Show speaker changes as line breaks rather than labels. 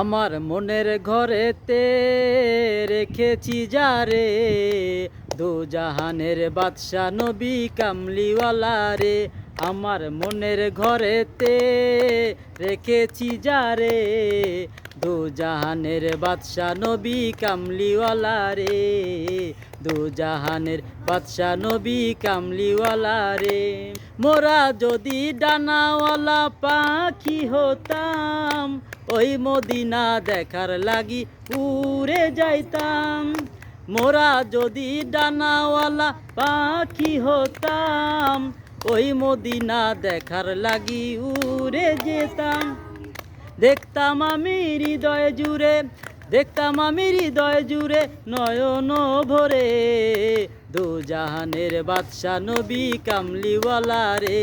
আমার মনের ঘরেতে রেখেছি যারে দু জাহানের বাদশা নবী কামলিওয়ালা রে। আমার মনের ঘরেতে রেখেছি যারে দু জাহানের বাদশা নবী কামলিওয়ালা রে। দু জাহানের বাদশা নবী কামলিওয়ালা রে। মোরা যদি ডানাওয়ালা পাখি হতাম ওই মদিনা দেখার লাগি উড়ে যাইতাম। মোরা যদি ডানাওয়ালা পাখি হতাম, ওই মদিনা দেখার লাগি উড়ে যেতাম। দেখতাম আমি হৃদয় জুড়ে, দেখতাম আমি হৃদয় জুড়ে নয়ন ভরে। দু জাহানের বাদশা নবী কামলিওয়ালা রে